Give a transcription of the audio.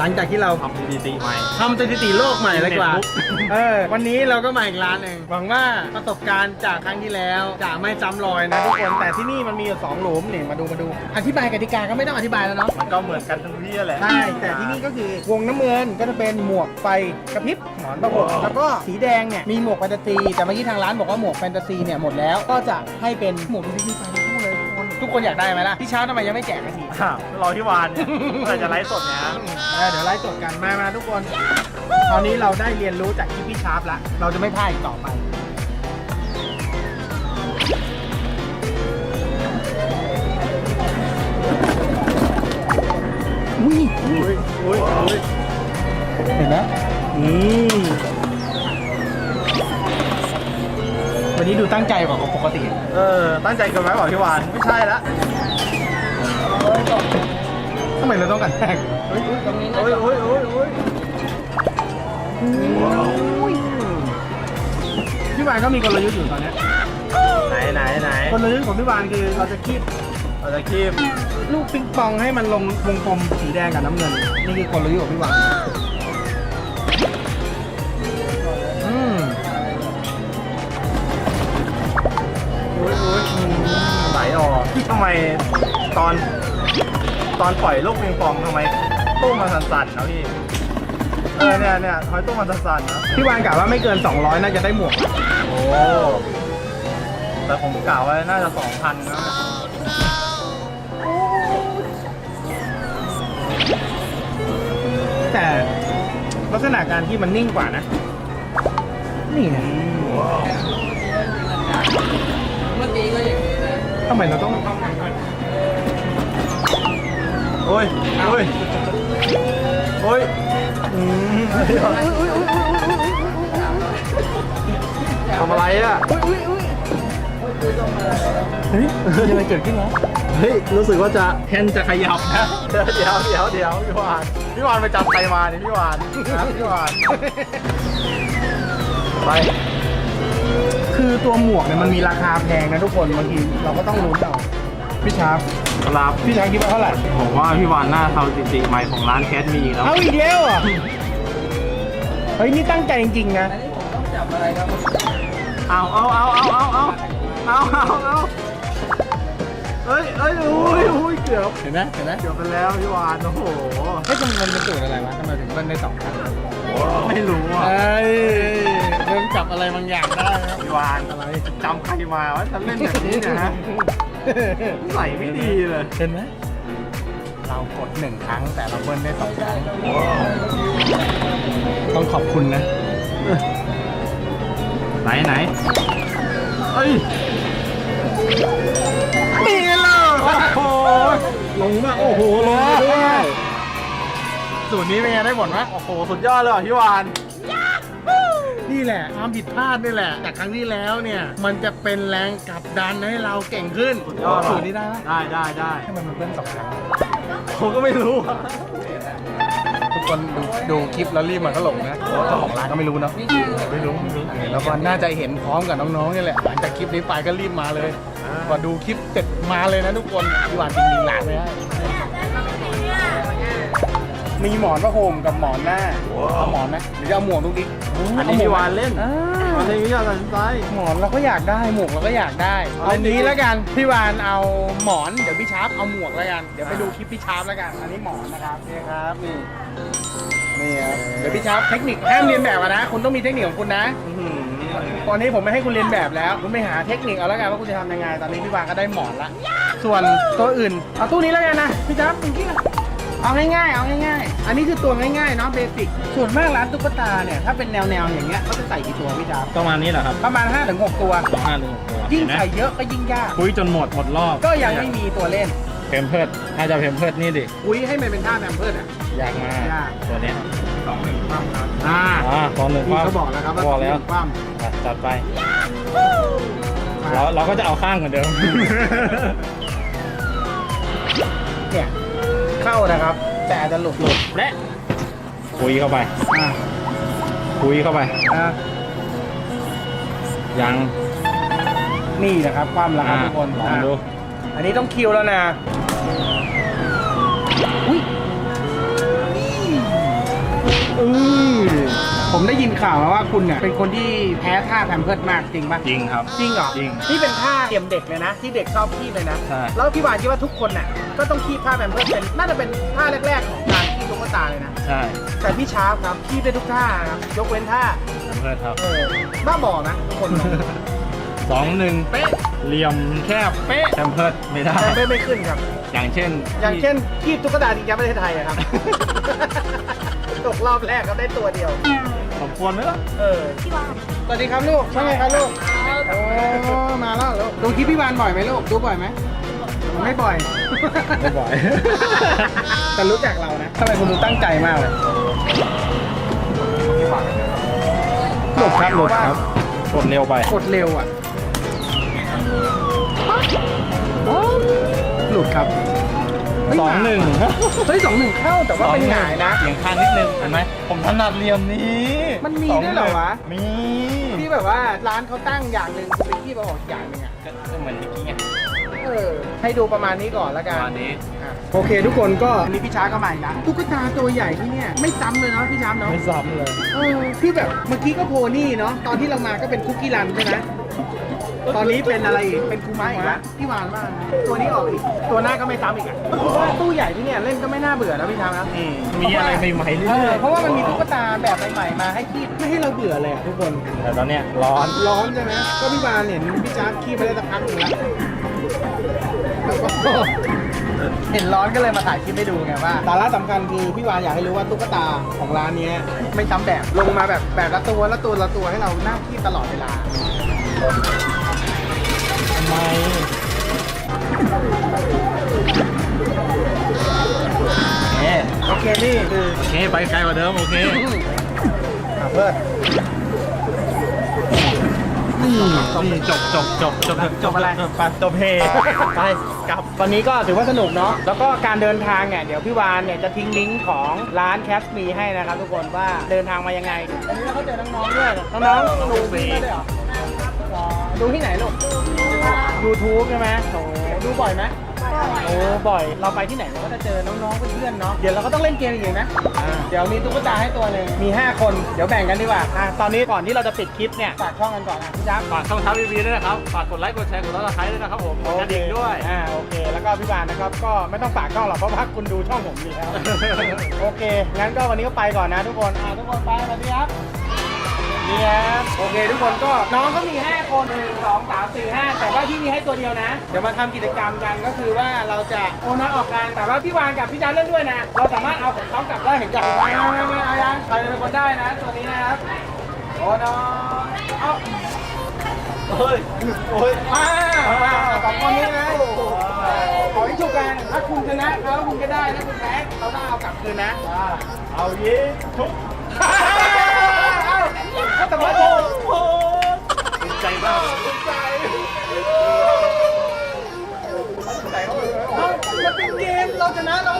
หลังจากที่เราทำสถิติใหม่ทำสถิติโลกใหม่เลยกว่าเน็ตบุ๊กเออ วันนี้เราก็มาอีกร้านหนึ่งหวังว่าประสบการณ์จากครั้งที่แล้วจะไม่จำรอยนะทุกคน แต่ที่นี่มันมีอยู่สองหลุมนี่มาดูมาดู อธิบายกติกาก็ไม่ต้องอธิบายแล้วเนาะ มันก็เหมือนกันทั้งที่แหละ ใช่ แต่ที่นี่ก็คือวงน้ำเงินก็จะเป็นหมวกไฟกระพริบหมอนประกบแล้วก็สีแดงเนี่ยมีหมวกแฟนตาซี แต่เมื่อกี้ทางร้านบอกว่าหมวกแฟนตาซีเนี่ยหมดแล้ว ก็จะให้เป็นหมวกที่ไฟทั้งคู่เลยทุกคน ทุกคนอยากได้ไหมล่ะพี่เช้าทำไมยังไม่แจกกันทีอ้าวรอที่วานเนี่ยเมื่อไหร่จะไลฟ์สดเนี่ยฮะเออเดี๋ยวไลฟ์สดกันมามาทุกคน ตอนนี้เราได้เรียนรู้จากคลิปพี่ชาร์ปแล้วเราจะไม่พลาดอีกต่อไป ตั้งใจกว่าของปกติ เออ ตั้งใจเกันไหมบอกพี่วาน ไม่ใช่ละทำไมเราต้องกันแทกเฮ้ยตรงนี้นะโอ้ยโอ้ยโอ้ยโอ้ยพี่วานก็มีกลยุทธ์อยู่ตอนเนี้ยไหนไหนไหนกลยุทธ์ของพี่วานคือเราจะคีบเราจะคีบลูกปิงปองให้มันลงวงกลมสีแดงกับน้ำเงิน นี่คือกลยุทธ์ของพี่หวังอื ออกทำไมตอนตอนปล่อยลูกปิงปองทำไมตู้มันสั่นๆนะพี่เออเนี่ยเนี่ยทำไมตู้มันสั่นๆนะพี่วานกะว่าไม่เกิน 200 น่าจะได้หมวก โอ้แต่ผมกล่าวไว้น่าจะสองพันนะแต่ลักษณะการที่มันนิ่งกว่านะ นี่นะ ทำไมเราต้อง โอ้ย โอ้ย โอ้ยอืมทำอะไรอะเฮ้ยมีอะไรเกิดขึ้นวะเฮ้ย รู้สึกว่าจะแฮนจะขยับนะ เดี๋ยวเดี๋ยวเดี๋ยวเดี๋ยวพี่วาน พี่วานไปจับใครมาเนี่ยพี่วานนะพี่วาน ไป คือตัวหมวกเนี่ยมันมีราคาแพงนะทุกคนบางทีเราก็ต้องรู้นเอาพี่ชาร์ปครับพี่ชาร์ปคิดว่าเท่าไหร่ผมว่าพี่วานหน้าเทาสถิติใหม่ของร้านแคทมีอีกแล้วเอาอีกแล้วเหรอะเฮ้ยนี่ตั้งใจจริงๆนะเอาเอาเอาเอาเอาเอาเอาเอาเอาเฮ้ยเฮ้ยอุ้ยอุ้ยเกือบเห็นไหมเห็นไหมเกือบไปแล้วพี่วานโอ้โหเฮ้ยมันมันเป็นสูตรอะไรวะทำไมถึงเบิ้ลได้สองครั้งไม่รู้อะเอ้ยเริ่มจับอะไรบางอย่างได้ครับพี่วานอะไรจำใครมาว่าฉันเล่นแบบนี้เนี่ยฮะใส่ไม่ดีเลย เห็นไหมเรากดหนึ่งครั้งแต่เราเบิ้ลได้สองครั้งต้องขอบคุณนะ ไหนไหนเอ้ยนี่เลยโอ้โหลงมาโอ้โหลงมาด้วยสูตรนี้เป็นไงได้ผลไหมโอ้โห สุดยอดเลยอะพี่วาน นี่แหละความผิดพลาดนี่แหละจากครั้งที่แล้วเนี่ย มันจะเป็นแรงกลับดันให้เราเก่งขึ้นสุดยอดสูตรนี้ได้ไหมได้ได้ได้ให้มันมันเบิ้ลสองครั้งผมก็ไม่รู้อะทุกคนดูดูคลิปแล้วรีบมาก็หลงนะเจ้าของร้านก็ไม่รู้เนอะไม่รู้ไม่รู้แล้วก็น่าจะเห็นพร้อมกับน้องๆนี่แหละหลังจากคลิปนี้ไปก็รีบมาเลยพอดูคลิปเสร็จมาเลยนะทุกคนพี่หวานจริงๆร้านเลยฮะมีหมอนผ้าห่มกับหมอนหน้าเอาหมอนไหมหรือจะเอาหมวกลูกดิ อันนี้พี่วานเล่นอ่าอันนี้พี่วานตัดสินใจ หมอนเราก็อยากได้หมวกเราก็อยากได้เอาอันนี้ดิแล้วกันพี่วานเอาหมอนเดี๋ยวพี่ชาร์ปเอาหมวกแล้วกันเดี๋ยวไปดูคลิปพี่ชาร์ปแล้วกันอันนี้หมอนนะครับนี่ครับนี่นี่ครับเดี๋ยวพี่ชาร์ปเทคนิคห้ามเรียนแบบอะนะ คุณต้องมีเทคนิคของคุณนะอื้อหือตอนนี้ผมไม่ให้คุณเรียนแบบแล้ว คุณไปหาเทคนิคเอาแล้วกันว่าคุณจะทำยังไง ตอนนี้พี่วานก็ได้หมอนละ ส่วนตัวอื่น เอาตู้นี้แล้วกันนะ พี่จ๊าบจริงๆ เอาง่ายๆ เอาง่ายๆ อันนี้คือตัวง่ายๆ เนาะเบสิก ส่วนมากร้านตุ๊กตาเนี่ย ถ้าเป็นแนวๆ อย่างเงี้ยเขาจะใส่กี่ตัวพี่จ๊าบประมาณนี้เหรอครับประมาณ 5-6 ตัว สองห้าหนึ่งตัวยิ่งใส่เยอะก็ยิ่งยาก คุยจนหมดหมดรอบก็ยังไม่มีตัวเล่น เพมเพิร์ดถ้าจะเพมเพิร์ดนี่ดิ อุ้ยให้มันเป็นท่าแพมเพิร์ดอะอยากมายาก ตัวเนี้ยสองหนึ่งปั้มครับอ่าอ่าตอนหนึ่งพี่ว่าเขาบอกแล้วครับว่าบอกแล้วสงหนึ่งปั้มอะจัดไป เราเราก็จะเอาข้างเหมือนเดิม เนี่ย เข้านะครับ แต่อาจจะหลุดหลุดและคุยเข้าไป อ่าคุยเข้าไป อ่ายังนี่นะครับปั้มแล้วครับทุกคนลองดูอะอันนี้ต้องคิวแล้วนะอุ้ยนี่ ผมได้ยินข่าวมาว่าคุณเนี่ยเป็นคนที่แพ้ท่าแพมเพิร์ดมากจริงปะจริงครับ จริงเหรอจริงนี่เป็นท่าเตรียมเด็กเลยนะ ที่เด็กชอบคีบเลยนะ ใช่ แล้วพี่วานคิดว่าทุกคนน่ะก็ต้องคีบผ้าแพมเพิร์ดเป็นน่าจะเป็นท่าแรกๆของการคีบตุ๊กตาเลยนะ ใช่แต่พี่ชาร์ปครับคีบได้ทุกท่าครับยกเว้นท่าเพื่อนครับเออบ้าบอนะทุกคนสองหนึ่งเป๊ะเหลี่ยมแคบเป๊ะแทมเพิร์ดไม่ได้ แต่ไม่ไม่ขึ้นครับ อย่างเช่นอย่างเช่นคีบตุ๊กตาจริงจังประเทศไทยอะครับ ตกรอบแรกก็ได้ตัวเดียว สมควรไหมล่ะเออสวัสดีครับลูกว่าไงครับลูก โอ้มาแล้วลูกดูคลิปพี่วานบ่อยไหมลูก ดูบ่อยไหม ไม่บ่อย ไม่บ่อย แต่รู้จักเรานะทำไมคุณดูตั้งใจมากเลยหลุดครับหลุดครับกดเร็วไป กดเร็วอะหลุดครับเฮ้ย สองหนึ่งเฮ้ยสองหนึ่งเข้าแต่ว่าเป็นหงายนะเสียงข้างนิดนึงเห็นไหมผมถนัดเหลี่ยมนี้มันมีด้วยเหรอวะมีที่แบบว่าร้านเขาตั้งอย่างหนึ่งคุณไปที่มาออกอย่างหนึ่งอะก็เหมือนเมื่อกี้ไงเออให้ดูประมาณนี้ก่อนแล้วปกัระนมาณนี้อะโอเคทุกคนก็วันนี้พี่ช้าก็มาอีกแล้วตุ๊กตาตัวใหญ่ที่เนี่ยไม่ซ้ำเลยเนาะพี่ช้าเนาะไม่ซ้ำเลยเออที่แบบเมื่อกี้ก็โพนี่เนาะตอนที่เรามาก็เป็นคุกกี้รันใช่ไหม ตอนนี้เป็นอะไรอีก เป็นคูม้าอีกแล้วพี่วานมากนะตัวนี้ออกอีก ตัวหน้าก็ไม่ซ้ำอีกอะผมว่าตู้ใหญ่ที่เนี่ยเล่นก็ไม่น่าเบื่อนะพี่ช้านะอืมมีอะไรใหม่ๆเรื่เอออยเพราะว่ามันมีตุ๊กตาแบบใหม่ๆมาให้คีบไม่ให้เราเบื่อเลยอะทุกคนๆแต่ตอนเนี้ยร้อน ร้อนใช่ไหมก็พี่วานเห็นพี่ช้าคีบไปได้สักพักหนึงแล้วแล้วก็ เห็นร้อนก็เลยมาถ่ายคลิปให้ดูไงว่า สาระสำคัญคือพี่วานอยากให้รู้ว่าตุ๊กตาของร้านเนี้ยไม่ซ้ำแบบลงมาแบบแบบละตัวละตัวละตัวให้เรานั่งคีบตลอดเวลาทำไมเอ๊ะโอเคนี่คือโอเคไปไกลกว่าเดิมโอเคอะเพื่อนนี่นี่จบจบจบจบจบอะไรไปจบเฮไปกลับวันนี้ก็ถือว่าสนุกเนาะแล้วก็การเดินทางเนี่ยเดี๋ยวพี่วานเนี่ยจะทิ้งลิงก์ของร้านแคสมีให้นะครับทุกคนว่าเดินทางมายังไงอันนี้เราก็เจอน้องๆด้วยน้องๆดูฟรีดูที่ไหนลูก YouTube ใช่ไหมโอ้ดูบ่อยไหมโอ้บ่อย เราไปที่ไหนเราก็จะเจอน้องๆ เพื่อนๆ เนาะ เดี๋ยวเราก็ต้องเล่นเกมอีกนะ เดี๋ยวมีตุ๊กตาให้ตัวหนึ่งมี 5 คน เดี๋ยวแบ่งกันดีกว่าอะตอนนี้ก่อนที่เราจะปิดคลิปเนี่ย ฝากช่องกันก่อนอะพี่จ๊าบฝากช่องท้าวีวีด้วยนะครับ ฝากกดไลค์ กดแชร์ กดติดตามด้วยนะครับผมกดกระดิ่งด้วย อ่า โอเค แล้วก็พี่บานนะครับ ก็ไม่ต้องฝากช่องหรอก เพราะว่าคุณดูช่องผมอยู่แล้ว โอเค งั้นก็วันนี้ก็ไปก่อนนะทุกคน อ่าทุกคนไปสวัสดีครับ นี่ครับโอเค ทุกคนก็น้องก็มี 5 คนหนึ่งสองสามสี่ห้าแต่ว่าพี่มีให้ตัวเดียวนะ เดี๋ยวมาทำกิจกรรมกันก็คือว่าเราจะโอนน้อยออกกันแต่ว่าพี่วานกับพี่จันเล่นด้วยนะ เราสามารถเอาของเขากลับได้เหมือนกันไม่ไม่ไม่เอายังใครเป็นคนได้นะตัวนี้นะครับโอนน้อยเอาเฮ้ยโอ้ยมามาสองคนนี้นะขอให้ถูกกันถ้าคุณชนะแล้วคุณก็ได้ถ้าคุณแพ้เราต้องเอากลับคืนนะเอายิงทุก ถ้าแต่ว่าโอ้โหดีใจมากใจมันเป็นเกมเราชนะเรา